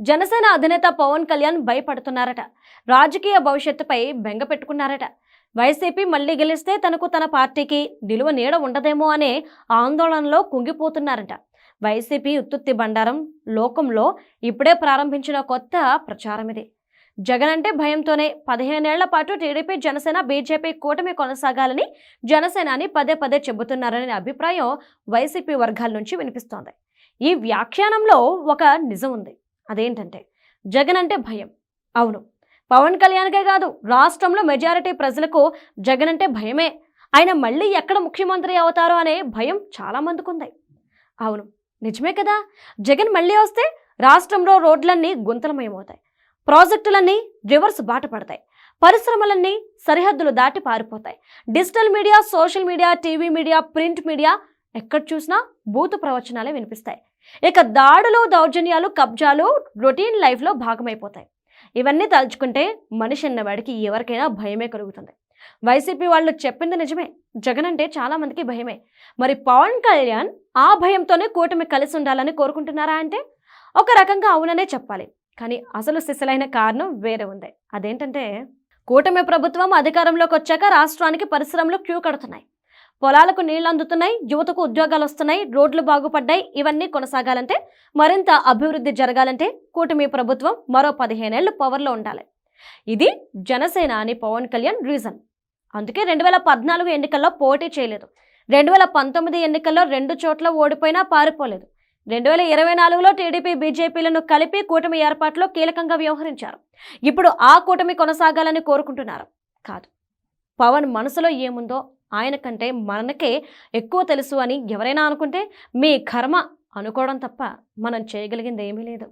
జనసేన అధినేత పవన్ కళ్యాణ్ భయపడుతున్నారట. రాజకీయ భవిష్యత్తుపై బెంగ పెట్టుకున్నారట. వైసీపీ మళ్ళీ గెలిస్తే తనకు తన పార్టీకి నిలువ నీడ ఉండదేమో అనే ఆందోళనలో కుంగిపోతున్నారట. వైసీపీ ఉత్తుత్తి బండారం లోకంలో ఇప్పుడే ప్రారంభించిన కొత్త ప్రచారం ఇది. జగన్ అంటే భయంతోనే పదిహేనేళ్ళ పాటు టీడీపీ జనసేన బీజేపీ కూటమి కొనసాగాలని జనసేనాని పదే పదే చెబుతున్నారనే అభిప్రాయం వైసీపీ వర్గాల నుంచి వినిపిస్తోంది. ఈ వ్యాఖ్యానంలో ఒక నిజం ఉంది. అదేంటంటే జగన్ అంటే భయం. అవును. పవన్ కళ్యాణ్కే కాదు రాష్ట్రంలో మెజారిటీ ప్రజలకు జగన్ అంటే భయమే. ఆయన మళ్ళీ ఎక్కడ ముఖ్యమంత్రి అవుతారో అనే భయం చాలామందికి ఉంది అవును. నిజమే కదా? జగన్ మళ్ళీ వస్తే రాష్ట్రంలో రోడ్లన్నీ గుంతలమయమవుతాయి. ప్రాజెక్టులన్నీ రివర్స్ బాట పడతాయి. పరిశ్రమలన్నీ సరిహద్దులు దాటి పారిపోతాయి. Digital media social media TV media print media ఎక్కడ చూసినా భూత ప్రవచనాలే వినిపిస్తాయి. ఇక దాడులు దౌర్జన్యాలు కబ్జాలు రొటీన్ లైఫ్లో భాగమైపోతాయి. ఇవన్నీ తలుచుకుంటే మనిషి అన్నవాడికి ఎవరికైనా భయమే కలుగుతుంది. వైసీపీ వాళ్ళు చెప్పింది నిజమే. జగన్ అంటే చాలామందికి భయమే. మరి పవన్ కళ్యాణ్ ఆ భయంతోనే కూటమి కలిసి ఉండాలని కోరుకుంటున్నారా అంటే? ఒక రకంగా అవుననే చెప్పాలి. కానీ అసలు సిసలైన కారణం వేరే ఉంది. అదేంటంటే కూటమి ప్రభుత్వం అధికారంలోకి వచ్చాక రాష్ట్రానికి పరిశ్రమలు క్యూ కడుతున్నాయి. పొలాలకు నీళ్ళు అందుతున్నాయి యువతకు ఉద్యోగాలు వస్తున్నాయి రోడ్లు బాగుపడ్డాయి ఇవన్నీ కొనసాగాలంటే మరింత అభివృద్ధి జరగాలంటే కూటమి ప్రభుత్వం మరో పదిహేనేళ్ళు పవర్లో ఉండాలి. ఇది జనసేన అని పవన్ కళ్యాణ్ రీజన్. అందుకే రెండు వేల పద్నాలుగు ఎన్నికల్లో పోటీ చేయలేదు. రెండు వేల పంతొమ్మిది ఎన్నికల్లో రెండు చోట్ల ఓడిపోయినా పారిపోలేదు. రెండు వేల ఇరవై నాలుగులో టీడీపీ బీజేపీలను కలిపి కూటమి ఏర్పాటులో కీలకంగా వ్యవహరించారు. ఇప్పుడు ఆ కూటమి కొనసాగాలని కోరుకుంటున్నారు. కాదు పవన్ మనసులో ఏముందో ఆయన కంటే మనకే ఎక్కువ తెలుసు అని ఎవరైనా అనుకుంటే మీ కర్మ అనుకోవడం తప్ప మనం చేయగలిగింది ఏమీ లేదు.